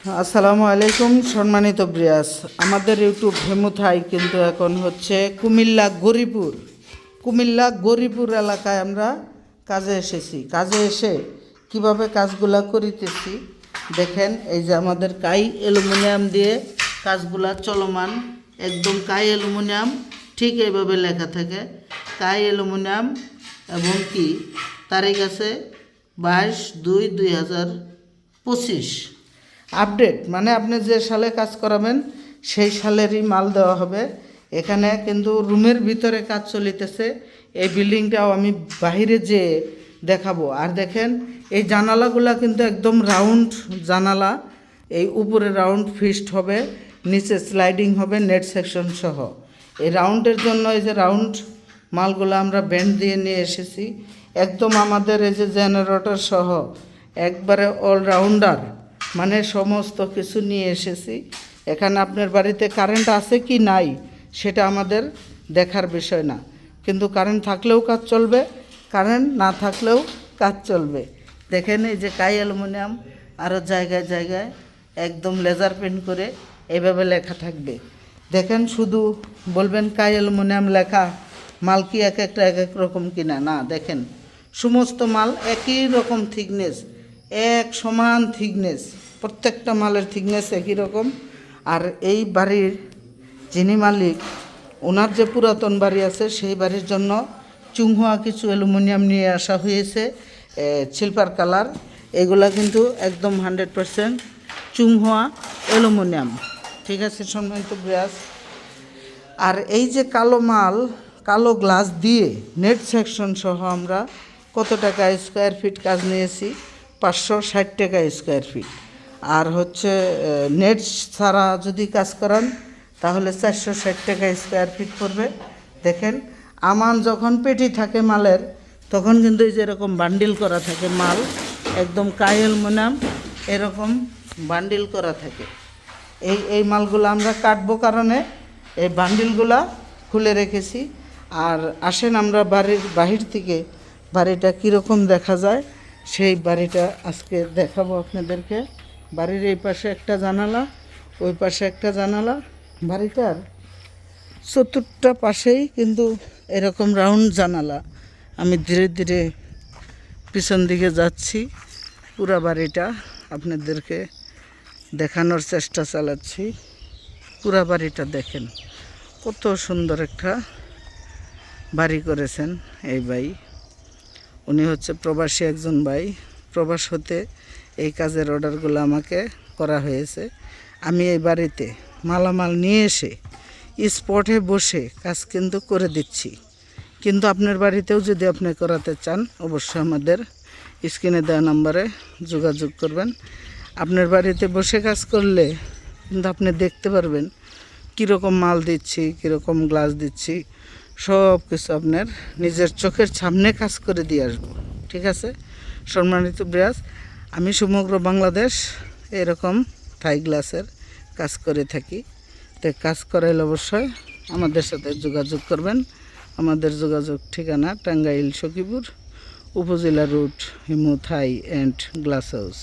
আসসালামু আলাইকুম, সম্মানিত ব্রিয়াস আমাদের ইউটিউব হেমুথাই কিন্তু এখন হচ্ছে কুমিল্লা গরিপুর। কুমিল্লা গরিপুর এলাকায় আমরা কাজে এসেছি। কাজে এসে কীভাবে কাজগুলা করিতেছি, দেখেন, এই যে আমাদের কাই অ্যালুমিনিয়াম দিয়ে কাজগুলা চলমান, একদম কাই অ্যালুমিনিয়াম, ঠিক এইভাবে লেখা থাকে। কাই অ্যালুমিনিয়াম এবং কি, তারিখ আছে বাইশ দুই দুই হাজার পঁচিশ। আপডেট মানে আপনি যে সালে কাজ করাবেন, সেই সালেরই মাল দেওয়া হবে। এখানে কিন্তু রুমের ভিতরে কাজ চলিতেছে। এই বিল্ডিংটাও আমি বাইরে যেয়ে দেখাবো। আর দেখেন, এই জানালাগুলা কিন্তু একদম রাউন্ড জানালা। এই উপরে রাউন্ড ফিস্ট হবে, নিচে স্লাইডিং হবে, নেট সেকশন সহ। এই রাউন্ডের জন্য এই যে রাউন্ড মালগুলো আমরা ব্যান্ড দিয়ে নিয়ে এসেছি। একদম আমাদের এই যে জেনারেটর সহ, একবারে অলরাউন্ডার মানে সমস্ত কিছু নিয়ে এসেছি। এখানে আপনার বাড়িতে কারেন্ট আছে কি নাই, সেটা আমাদের দেখার বিষয় না। কিন্তু কারেন্ট থাকলেও কাজ চলবে কারেন্ট না থাকলেও কাজ চলবে। দেখেন এই যে কাই অ্যালুমিনিয়াম আরও জায়গায় জায়গায় একদম লেজার পেন্ট করে এভাবে লেখা থাকবে। দেখেন শুধু বলবেন কাই অ্যালুমিনিয়াম লেখা, মাল কি এক একটা এক এক রকম কিনা? না, দেখেন। সমস্ত মাল একই রকম থিকনেস এক সমান থিকনেস প্রত্যেকটা মালের থিকনেস একই রকম। আর এই বাড়ির যিনি মালিক ওনার যে পুরাতন বাড়ি আছে, সেই বাড়ির জন্য চুংহুয়া কিছু অ্যালুমিনিয়াম নিয়ে আসা হয়েছে সিলভার কালার এগুলা কিন্তু একদম হান্ড্রেড পারসেন্ট চুংহুয়া অ্যালুমিনিয়াম। ঠিক আছে, সম্মানিত ব্রাস আর এই যে কালো মাল, কালো গ্লাস দিয়ে নেট সেকশন সহ আমরা কত টাকা স্কোয়ার ফিট কাজ নিয়েছি? পাঁচশো ষাট টাকা স্কোয়ার ফিট আর হচ্ছে নেট ছাড়া যদি কাজ করান, তাহলে চারশো ষাট টাকা স্কোয়ার ফিট পড়বে। দেখেন, আমান যখন পেটি থাকে মালের, তখন কিন্তু এই যে এরকম বান্ডিল করা থাকে মাল, একদম কায়েল মোনাম, এরকম বান্ডিল করা থাকে। এই এই মালগুলো আমরা কাটবো কারণে, এই বান্ডিলগুলা খুলে রেখেছি। আর আসেন আমরা বাড়ির, বাহির থেকে, বাড়িটা কীরকম দেখা যায় সেই বাড়িটা আজকে দেখাবো আপনাদেরকে। বাড়ির এই পাশে একটা জানালা, ওই পাশে একটা জানালা। বাড়িটার চতুর্থটা পাশেই কিন্তু এরকম রাউন্ড জানালা। আমি ধীরে ধীরে পিছন দিকে যাচ্ছি, পুরা বাড়িটা আপনাদেরকে দেখানোর চেষ্টা চালাচ্ছি। পুরা বাড়িটা দেখেন, কত সুন্দর একটা বাড়ি করেছেন এই ভাই। উনি হচ্ছে প্রবাসী একজন ভাই। প্রবাস হতে এই কাজের অর্ডারগুলো আমাকে করা হয়েছে। আমি এই বাড়িতে মালামাল নিয়ে এসে স্পটে বসে কাজ কিন্তু করে দিচ্ছি। কিন্তু আপনার বাড়িতেও যদি আপনি করাতে চান, অবশ্যই আমাদের স্ক্রিনে দেওয়া নাম্বারে যোগাযোগ করবেন। আপনার বাড়িতে বসে কাজ করলে কিন্তু আপনি দেখতে পারবেন কীরকম মাল দিচ্ছি, কীরকম গ্লাস দিচ্ছি সব কিছু আপনার নিজের চোখের সামনে কাজ করে দিয়ে আসব। ঠিক আছে? সম্মানিত ব্রাস আমি সমগ্র বাংলাদেশ এরকম থাই গ্লাসের কাজ করে থাকি। তো কাজ করাইলে অবশ্যই আমাদের সাথে যোগাযোগ করবেন। আমাদের যোগাযোগ ঠিকানা টাঙ্গাইল, সখীপুর, উপজেলা route, Himu Thai and glass house.